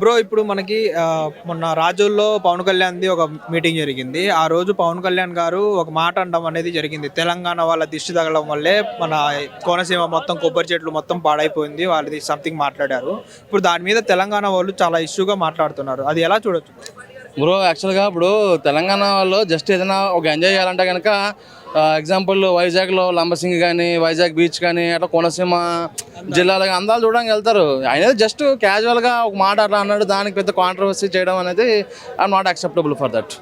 Bro ఇప్పుడు మనకి మొన్న రాజుల్లో పవన్ కళ్యాణ్ది ఒక మీటింగ్ జరిగింది. ఆ రోజు పవన్ కళ్యాణ్ గారు ఒక మాట అనడం అనేది జరిగింది. తెలంగాణ వాళ్ళ దిష్టి తగలడం వల్లే మన కోనసీమ మొత్తం కొబ్బరి చెట్లు మొత్తం పాడైపోయింది. వాళ్ళది సంథింగ్ మాట్లాడారు. ఇప్పుడు దాని మీద తెలంగాణ వాళ్ళు చాలా ఇష్యూగా మాట్లాడుతున్నారు. అది ఎలా చూడొచ్చు? బ్రో యాక్చువల్గా ఇప్పుడు తెలంగాణ వాళ్ళు జస్ట్ ఏదైనా ఒక ఎంజాయ్ చేయాలంటే కనుక ఎగ్జాంపుల్ వైజాగ్లో లంబసింగ్ కానీ వైజాగ్ బీచ్ కానీ అట్లా కోనసీమ జిల్లాలో కానీ అందాలు చూడడానికి వెళ్తారు. ఆయన జస్ట్ క్యాజువల్గా ఒక మాట అట్లా అన్నాడు దానికి పెద్ద కాంట్రవర్సీ చేయడం అనేది I'm not acceptable for that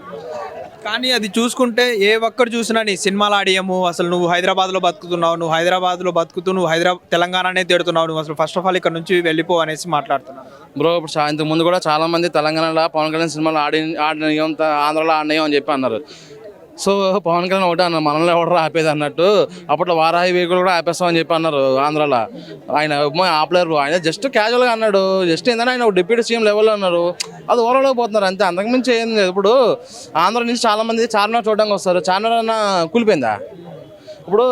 కానీ అది చూసుకుంటే ఏ ఒక్కరు చూసినా నీ సినిమాలు ఆడియము అసలు నువ్వు హైదరాబాద్లో బతుకుతున్నావు నువ్వు హైదరాబాద్లో బతుకుతూ నువ్వు హైదరాబాద్ తెలంగాణనే తిడుతున్నావు నువ్వు అసలు ఫస్ట్ ఆఫ్ ఆల్ ఇక్కడ నుంచి వెళ్ళిపో అనేసి మాట్లాడుతున్నావు బ్రో ఇప్పుడు ఇంతకు ముందు కూడా చాలా మంది తెలంగాణలో పవన్ కళ్యాణ్ సినిమాలు ఆడి ఆడినయం ఆంధ్రలో ఆడినయం అని చెప్పి అన్నారు. సో పవన్ కళ్యాణ్ ఒకటే అన్నారు మనల్ని ఎవరు ఆపేది అన్నట్టు. అప్పట్లో వారాహి వెహికల్ కూడా ఆపేస్తామని చెప్పి అన్నారు ఆంధ్రాలో. ఆయన ఆపలేరు ఆయన జస్ట్ క్యాజువల్గా అన్నాడు. జస్ట్ ఏంటంటే ఆయన డిప్యూటీ సీఎం లెవెల్లో అన్నారు అది ఓవరాల్గా పోతున్నారు. అంతే. అంతకుమించి ఏం లేదు. ఇప్పుడు ఆంధ్ర నుంచి చాలామంది చార్మినార్ చూడడానికి వస్తారు. చార్మినార్ అన్న కూలిపోయిందా? ఇప్పుడు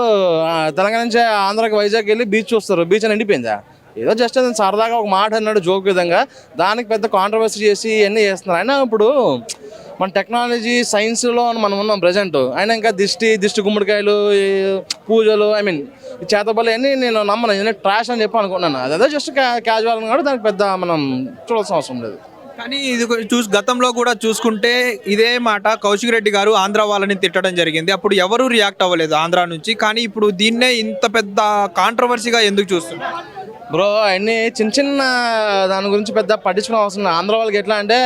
తెలంగాణ నుంచి ఆంధ్రాకి వైజాగ్ వెళ్ళి బీచ్ చూస్తారు. బీచ్ అని ఎండిపోయిందా? ఏదో జస్ట్ అది సరదాగా ఒక మాట అన్నాడు జోక్ విధంగా. దానికి పెద్ద కాంట్రవర్సీ చేసి ఇవన్నీ చేస్తున్నారు. అయినా ఇప్పుడు మన టెక్నాలజీ సైన్స్లో మనం ఉన్నాం ప్రజెంట్ అయినా ఇంకా దిష్టి దిష్టి గుమ్మడికాయలు పూజలు ఐ మీన్ చేతబలు అన్నీ నేను నమ్మను. ఇవన్నీ ట్రాష్ అని చెప్పి అనుకున్నాను అదే జస్ట్ క్యాజువల్ కూడా దానికి పెద్ద మనం చూడాల్సిన అవసరం లేదు. కానీ ఇది చూసి గతంలో కూడా చూసుకుంటే ఇదే మాట కౌశిక్ రెడ్డి గారు ఆంధ్ర వాళ్ళని తిట్టడం జరిగింది. అప్పుడు ఎవరు రియాక్ట్ అవ్వలేదు ఆంధ్ర నుంచి. కానీ ఇప్పుడు దీన్నే ఇంత పెద్ద కాంట్రవర్సీగా ఎందుకు చూస్తున్నారు? బ్రో అన్ని చిన్న చిన్న దాని గురించి పెద్ద పట్టించుకునే అవసరం లేదు. ఆంధ్ర వాళ్ళకి ఎట్లా అంటే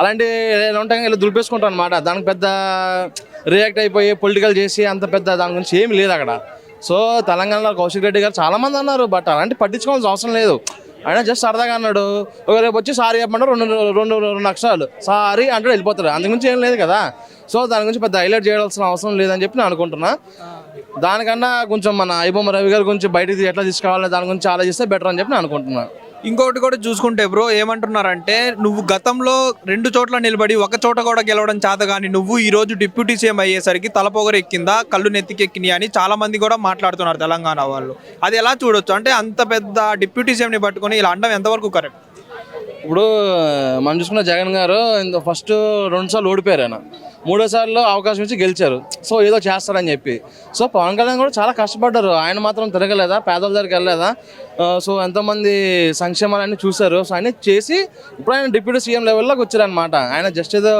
అలాంటి ఇలా ఉంటాయి ఇలా దులిపేసుకుంటాం అనమాట దానికి పెద్ద రియాక్ట్ అయిపోయి పొలిటికల్ చేసి అంత పెద్ద దాని గురించి ఏమి లేదు అక్కడ. సో తెలంగాణలో కౌశిక్ రెడ్డి గారు చాలామంది అన్నారు బట్ అలాంటి పట్టించుకోవాల్సిన అవసరం లేదు. ఆయన జస్ట్ సరదాగా అన్నాడు ఒక రేపు వచ్చి సారీ చెప్పమంటే రెండు రెండు రెండు అక్షరాలు. సారీ అంటే వెళ్ళిపోతారు అందు గురించి ఏం లేదు కదా. సో దాని గురించి పెద్ద హైలైట్ చేయాల్సిన అవసరం లేదని చెప్పి నేను అనుకుంటున్నా. దానికన్నా కొంచెం మన ఐబొమ్మ రవి గారి గురించి బయటికి ఎట్లా తీసుకోవాలని దాని గురించి ఆలోచిస్తే బెటర్ అని చెప్పి నేను అనుకుంటున్నాను ఇంకొకటి కూడా చూసుకుంటే బ్రో ఏమంటున్నారంటే నువ్వు గతంలో రెండు చోట్ల నిలబడి ఒక చోట కూడా గెలవడం చేత కానీ నువ్వు ఈ రోజు డిప్యూటీ సీఎం అయ్యేసరికి తలపొగరు ఎక్కిందా కళ్ళు నెత్తికెక్కినాయి అని చాలా మంది కూడా మాట్లాడుతున్నారు తెలంగాణ వాళ్ళు. అది ఎలా చూడొచ్చు? అంటే అంత పెద్ద డిప్యూటీ సీఎంని పట్టుకొని ఇలా అండం ఎంతవరకు కరెక్ట్ ఇప్పుడు మనం చూసుకున్న జగన్ గారు ఫస్ట్ రెండు సార్లు ఓడిపోయారు ఆయన. మూడోసార్లు అవకాశం ఇచ్చి గెలిచారు. సో ఏదో చేస్తారని చెప్పి. సో పవన్ కళ్యాణ్ కూడా చాలా కష్టపడ్డారు. ఆయన మాత్రం తిరగలేదా? పేదల దగ్గరికి వెళ్ళలేదా? సో ఎంతోమంది సంక్షేమాలన్నీ చూశారు. సో ఆయన చేసి ఇప్పుడు ఆయన డిప్యూటీ సీఎం లెవెల్లోకి వచ్చారనమాట ఆయన జస్ట్ ఏదో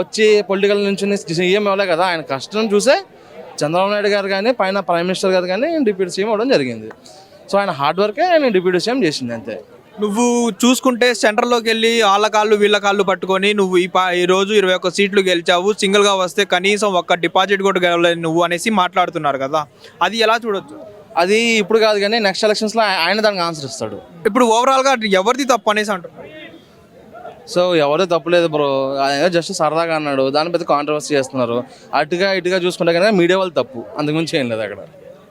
వచ్చి పొలిటికల్ నుంచి సీఎం ఇవ్వలే కదా? ఆయన కష్టం చూసే చంద్రబాబు నాయుడు గారు కానీ పైన ప్రైమ్ మినిస్టర్ గారు కానీ డిప్యూటీ సీఎం అవ్వడం జరిగింది. సో ఆయన హార్డ్ వర్కే ఆయన డిప్యూటీ సీఎం చేసింది అంతే. నువ్వు చూసుకుంటే సెంటర్లోకి వెళ్ళి వాళ్ళ కాళ్ళు వీళ్ళ కాళ్ళు పట్టుకొని నువ్వు ఈ పా ఈ రోజు ఇరవై ఒక్క సీట్లు గెలిచావు సింగిల్గా వస్తే కనీసం ఒక్క డిపాజిట్ కూడా గెలవలేదు నువ్వు అనేసి మాట్లాడుతున్నారు కదా. అది ఎలా చూడొచ్చు? అది ఇప్పుడు కాదు కానీ నెక్స్ట్ ఎలక్షన్స్లో ఆయన దానికి ఆన్సర్ ఇస్తాడు. ఇప్పుడు ఓవరాల్గా ఎవరిది తప్పు అనేసి అంటున్నారు? సో ఎవరో తప్పులేదు బ్రో. ఆయన జస్ట్ సరదాగా అన్నాడు. దాని పెద్ద కాంట్రవర్సీ చేస్తున్నారు. అటుగా ఇటుగా చూసుకుంటే కనుక మీడియా వాళ్ళు తప్పు. అంతకుమించి ఏం లేదు అక్కడ.